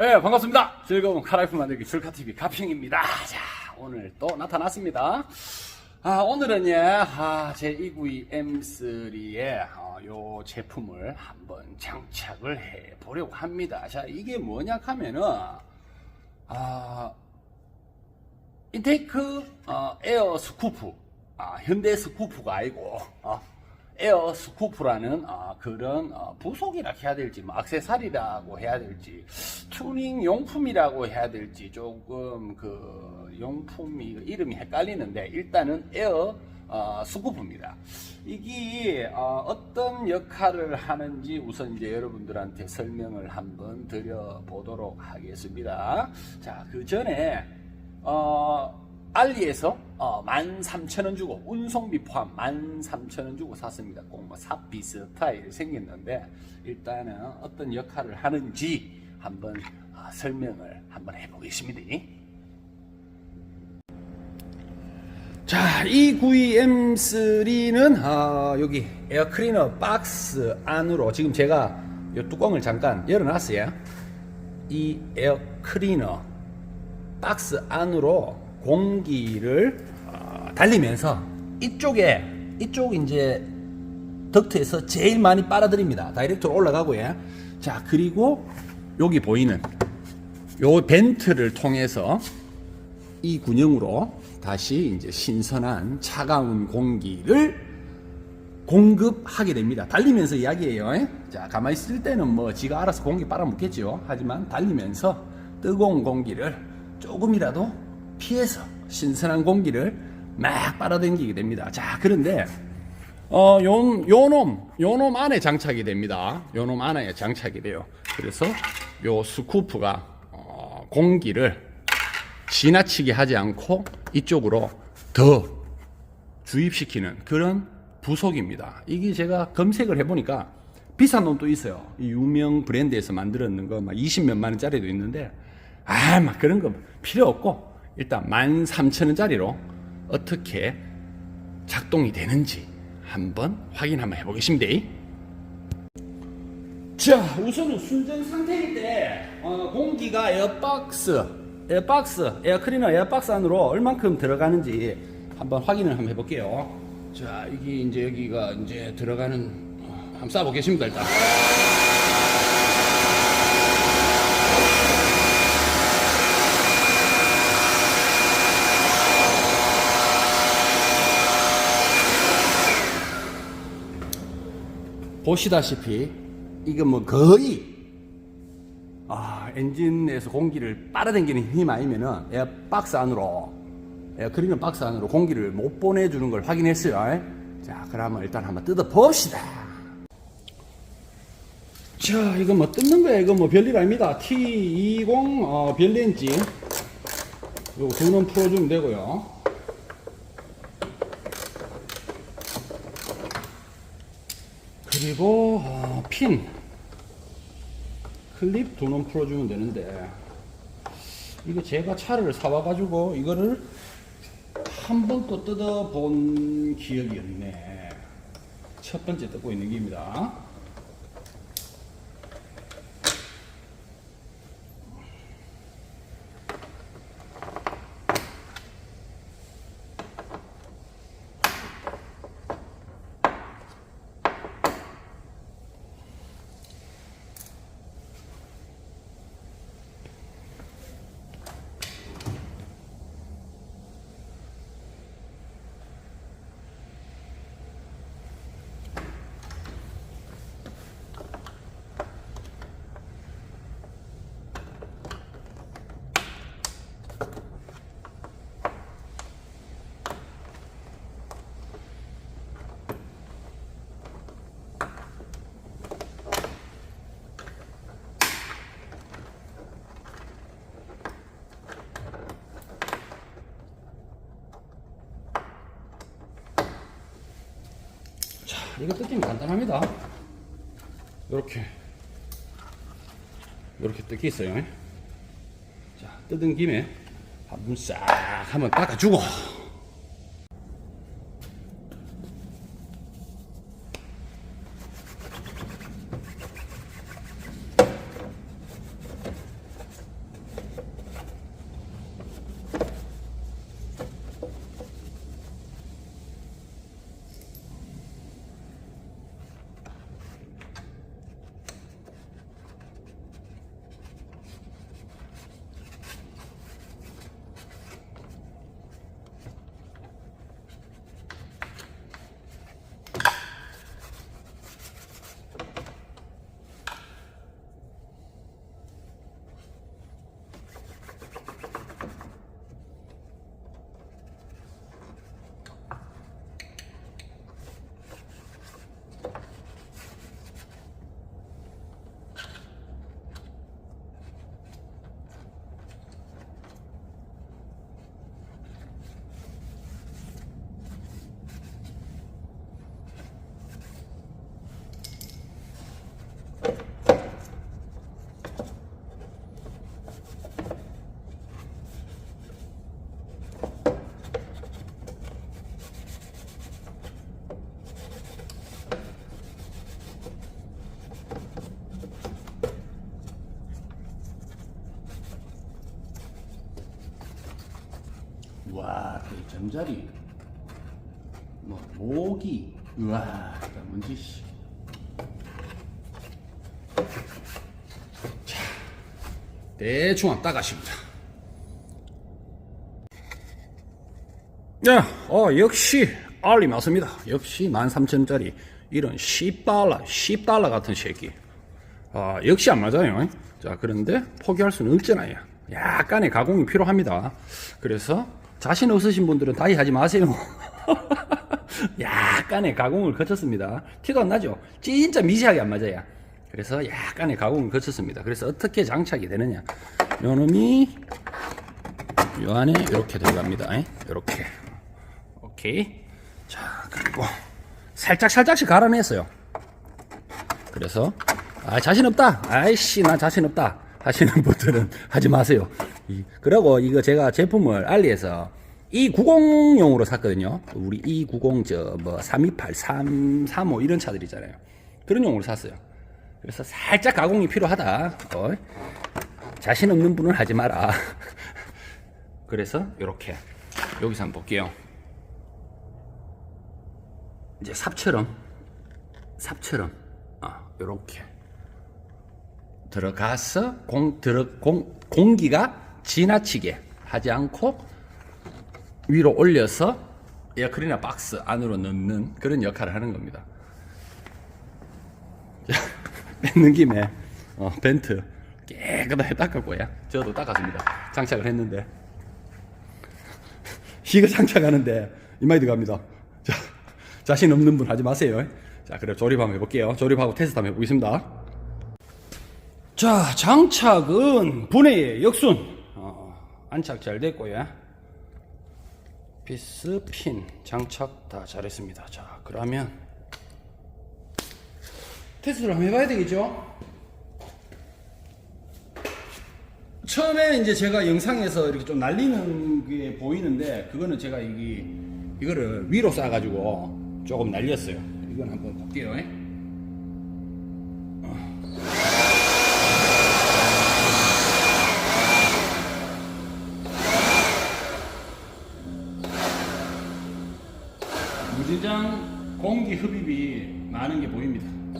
네, 반갑습니다. 즐거운 카라이프 만들기 줄카TV 가평입니다. 자, 오늘 또 나타났습니다. 아, 오늘은 예, 아, 제292 M3의 어, 요 제품을 한번 장착을 해 보려고 합니다. 자, 이게 뭐냐 하면은, 아, 인테이크 어, 에어 스쿠프, 아, 현대 스쿠프가 아니고, 어, 에어 스쿠프라는 어, 그런 어, 부속이라 해야 될지, 뭐 액세서리라고 해야 될지, 튜닝 용품이라고 해야 될지 조금 그 용품이 이름이 헷갈리는데 일단은 에어 어. 이게 어, 떤 역할을 하는지 우선 이제 여러분들한테 설명을 한번 드려보도록 하겠습니다. 자, 그 전에 어, 알리에서 어, 13,000원 주고 운송비 포함 13,000원 주고 샀습니다. 꼭뭐사 비슷하게 생겼는데 일단은 어떤 역할을 하는지 한번 어, 설명을 한번 해보겠습니다. 자, 이 92M3는 어, 여기 에어클리너 박스 안으로 지금 제가 이 뚜껑을 잠깐 열어놨어요. 이 에어클리너 박스 안으로 공기를 어, 달리면서 이쪽에 이쪽 이제 덕트에서 제일 많이 빨아들입니다. 다이렉트로 올라가고요. 자 그리고 여기 보이는 요 벤트를 통해서 이 군형으로 다시 이제 신선한 차가운 공기를 공급하게 됩니다. 달리면서 이야기예요. 예? 자, 가만히 있을 때는 뭐 지가 알아서 공기 빨아먹겠죠. 하지만 달리면서 뜨거운 공기를 조금이라도 피해서 신선한 공기를 막 빨아당기게 됩니다. 자, 그런데 어, 요, 요놈, 요놈 안에 장착이 됩니다. 요놈 안에 장착이 돼요. 그래서 요 스쿠프가 어, 공기를 지나치게 하지 않고 이쪽으로 더 주입시키는 그런 부속입니다. 이게 제가 검색을 해보니까 비싼 놈도 있어요. 이 유명 브랜드에서 만들었는 거, 막 20몇만 원짜리도 있는데, 아, 막 그런 거 필요 없고, 일단 13,000원짜리로 어떻게 작동이 되는지 한번 확인 한번 해보겠습니다. 자, 우선은 순전 상태일 때, 어, 공기가 에어박스, 에어박스, 에어클리너 에어박스 안으로 얼만큼 들어가는지 한번 확인을 한번 해볼게요. 자, 이게 이제 여기가 이제 들어가는, 어, 한번 쏴보겠습니다, 일단. 보시다시피 이거 뭐 거의 아, 엔진에서 공기를 빨아당기는 힘 아니면은 에어 박스 안으로 에어클리너 박스 안으로 공기를 못 보내주는 걸 확인했어요. 자, 그러면 일단 한번 뜯어 봅시다. 자, 이거 뭐 뜯는 거야. 이거 뭐 별일 아닙니다. T20 어, 별렌지 요거 두놈 풀어주면 되고요. 그리고 어, 핀. 클립 두 놈 풀어주면 되는데. 이거 제가 차를 사와가지고 이거를 한 번도 뜯어본 기억이 없네. 첫 번째 뜯고 있는 겁니다 자, 이거 뜯기는 간단합니다. 이렇게 이렇게 뜯기 있어요. 자, 뜯은 김에 한번 싹 한번 닦아주고 와, 이 잠자리. 뭐 모기. 우와, 뭔지 씨. 자, 대충 한번 따가십니다. 야, 어, 역시 알리 맞습니다. 역시 13,000원짜리 이런 10달러, 10달러 같은 새끼. 아, 역시 안 맞아요. 자, 그런데 포기할 수는 없잖아요. 약간의 가공이 필요합니다. 그래서 자신 없으신 분들은 다이 하지 마세요. 약간의 가공을 거쳤습니다. 티도 안 나죠? 진짜 미세하게 안 맞아요. 그래서 약간의 가공을 거쳤습니다. 그래서 어떻게 장착이 되느냐. 요 놈이 요 안에 이렇게 들어갑니다. 이렇게. 오케이. 자, 그리고 살짝 살짝씩 갈아냈어요. 그래서 아 자신 없다. 아이씨 나 자신 없다. 하시는 분들은 하지 마세요. 이, 그리고 이거 제가 제품을 알리에서 290용으로 샀거든요. 우리 290 저뭐 328, 335 이런 차들 있잖아요. 그런 용으로 샀어요. 그래서 살짝 가공이 필요하다. 어? 자신 없는 분은 하지 마라. 그래서 이렇게 여기서 한번 볼게요. 이제 삽처럼 삽처럼 아 요렇게 들어가서 공 들어 공 공기가 지나치게 하지 않고 위로 올려서 에어클리너 박스 안으로 넣는 그런 역할을 하는 겁니다. 자, 뺏는 김에 어, 벤트 깨끗하게 닦았고요. 저도 닦았습니다. 장착을 했는데 이거 장착하는데 이마이 들어갑니다. 자, 자신 없는 분 하지 마세요. 자, 그래 조립 한번 해볼게요. 조립하고 테스트 한번 해보겠습니다. 자, 장착은 분해의 역순. 어, 안착 잘 됐고요. 피스 핀 장착 다 잘했습니다. 자, 그러면 테스트를 한번 해봐야 되겠죠? 처음에 이제 제가 영상에서 이렇게 좀 날리는 게 보이는데 그거는 제가 이게 이거를 위로 쏴가지고 조금 날렸어요. 이건 한번 볼게요. 무지장 공기 흡입이 많은 게 보입니다. 이거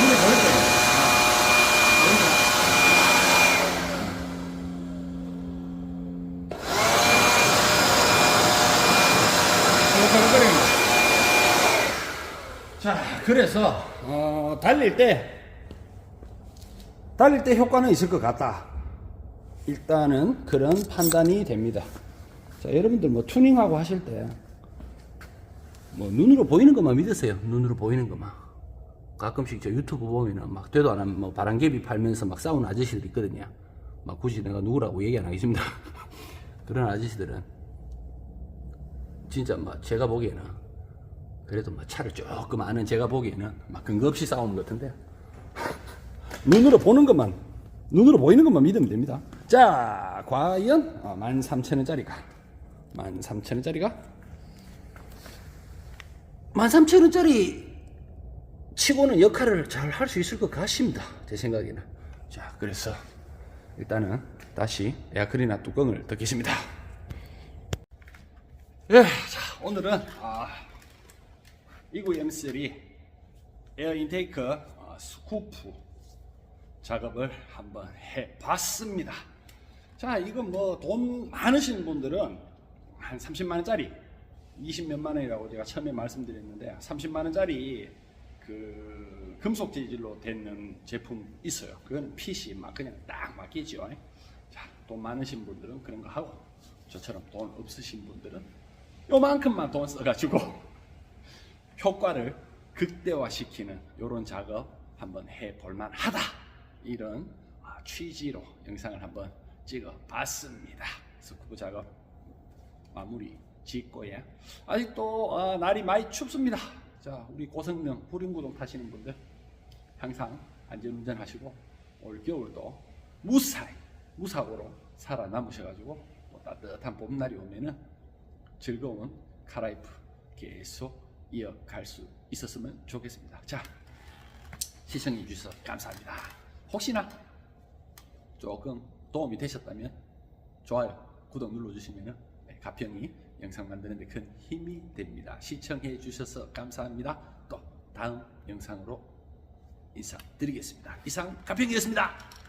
눈에 보일 거예요. 보이죠? 콜록콜록거립니다. 자, 그래서 어, 달릴 때 달릴 때 효과는 있을 것 같다. 일단은 그런 판단이 됩니다. 자, 여러분들 뭐 투닝하고 하실 때 뭐 눈으로 보이는 것만 믿으세요. 눈으로 보이는 것만. 가끔씩 저 유튜브 보면은 막 되도 안 하면 뭐 바람개비 팔면서 막 싸우는 아저씨들 있거든요. 막 굳이 내가 누구라고 얘기 안 하겠습니다. 그런 아저씨들은 진짜 막 제가 보기에는 그래도 막 차를 조금 아는 제가 보기에는 막 근거 없이 싸우는 것 같은데 눈으로 보는 것만 눈으로 보이는 것만 믿으면 됩니다. 자, 과연 어, 13,000원짜리가 13,000원짜리가 13,000원짜리 치고는 역할을 잘 할 수 있을 것 같습니다. 제 생각에는. 자, 그래서 일단은 다시 에어클리너 뚜껑을 덮겠습니다. 예, 자, 오늘은 아, 29M3 에어 인테이크 어, 스쿠프 작업을 한번 해봤습니다. 자, 이건 뭐 돈 많으신 분들은 한 30만 원짜리, 20 몇만 원이라고 제가 처음에 말씀드렸는데 30만 원짜리 그 금속 재질로 되는 제품 있어요. 그건 핏이 막 그냥 딱 맞겠죠. 자, 돈 많으신 분들은 그런 거 하고 저처럼 돈 없으신 분들은 요만큼만 돈 써가지고 효과를 극대화시키는 이런 작업 한번 해볼만 하다. 이런 아, 취지로 영상을 한번 찍어 봤습니다. 스쿠브 작업 마무리 짓고요. 아직도 아, 날이 많이 춥습니다. 자, 우리 고성능 후륜구동 타시는 분들 항상 안전운전 하시고 올 겨울도 무사히 무사고로 살아남으셔가지고 뭐 따뜻한 봄날이 오면은 즐거운 카라이프 계속 이어갈 수 있었으면 좋겠습니다. 자, 시청해 주셔서 감사합니다. 혹시나 조금 도움이 되셨다면 좋아요, 구독 눌러주시면 가평이 영상 만드는데 큰 힘이 됩니다. 시청해 주셔서 감사합니다. 또 다음 영상으로 인사드리겠습니다. 이상 가평이었습니다.